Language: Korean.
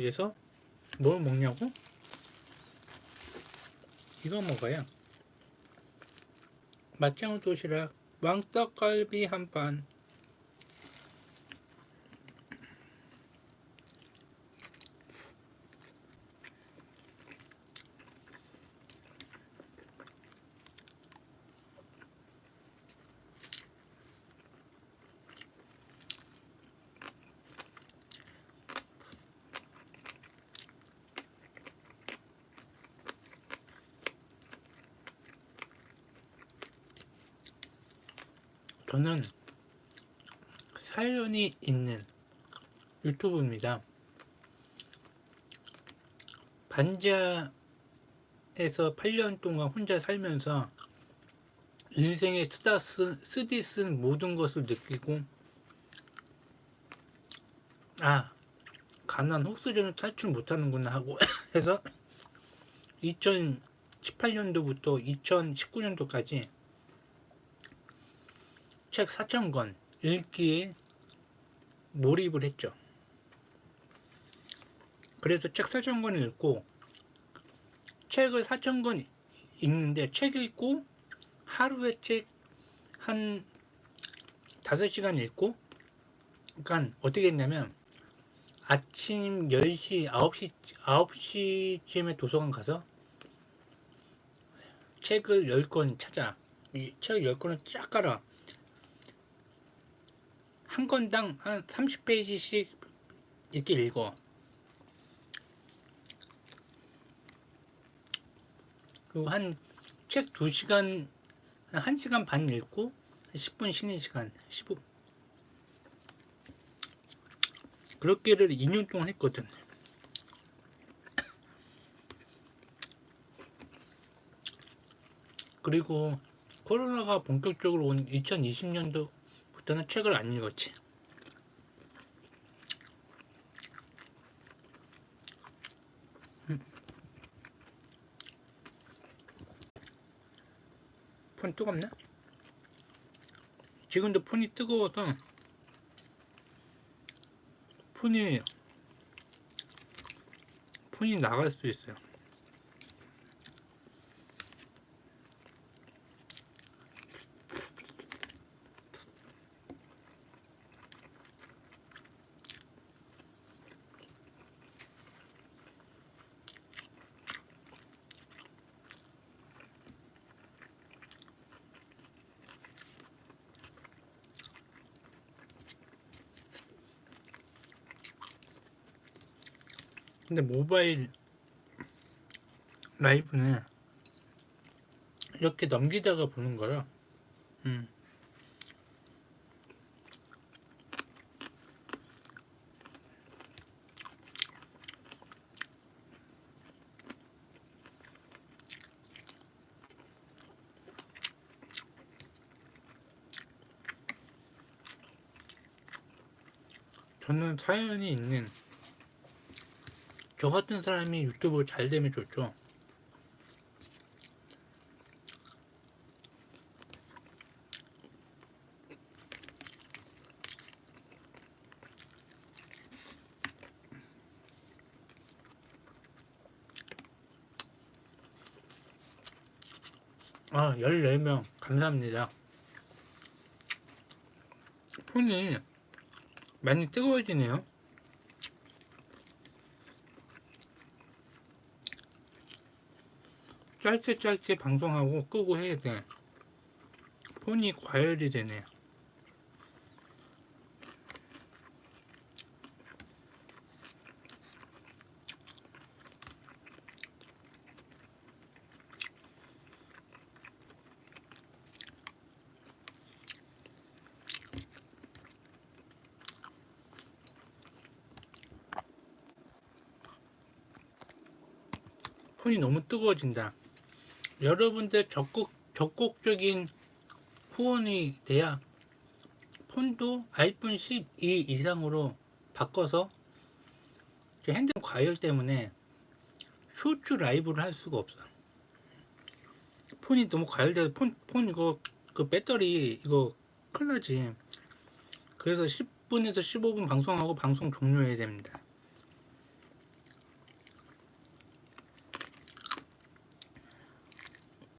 위해서 뭘 먹냐고? 이거 먹어요. 맛장우 도시락, 왕떡갈비 한 판. 저는 사연이 있는 유튜브입니다. 반지하에서 8년 동안 혼자 살면서 인생에 쓰다 쓴, 쓰디 쓴 모든 것을 느끼고 아 가난 흑수저는 탈출 못하는구나 하고 해서 2018년도부터 2019년도까지 책 4,000권 읽기에 몰입을 했죠. 그래서 책 4,000권을 읽고 책을 4,000권 읽는데 책 읽고 하루에 책 한 5시간 읽고 그러니까 어떻게 했냐면 아침 10시, 9시, 9시쯤에 도서관 가서 책을 10권 찾아. 이 책 10권을 쫙 깔아. 한 건당 한 30페이지씩 이렇게 읽어. 그리고 한 책 2시간, 한 1시간 반 읽고 10분 쉬는 시간, 15. 그렇게를 2년 동안 했거든. 그리고 코로나가 본격적으로 온 2020년도 부터는 책을 안 읽었지. 음. 폰 뜨겁나? 지금도 폰이 뜨거워서 폰이 폰이 나갈 수 있어요. 근데 모바일 라이브는 이렇게 넘기다가 보는 거라. 음. 저는 사연이 있는 저 같은 사람이 유튜브 잘 되면 좋죠. 아, 14명. 감사합니다. 폰이 많이 뜨거워지네요. 짧게 짧게 방송하고 끄고 해야 돼. 폰이 과열이 되네. 폰이 너무 뜨거워진다. 여러분들 적극 적극적인 후원이 돼야 폰도 아이폰 12 이상으로 바꿔서 제 핸드폰 과열 때문에 쇼츠 라이브를 할 수가 없어. 폰이 너무 과열돼서 폰, 폰 이거 그 배터리 이거 큰일 나지. 그래서 10분에서 15분 방송하고 방송 종료해야 됩니다.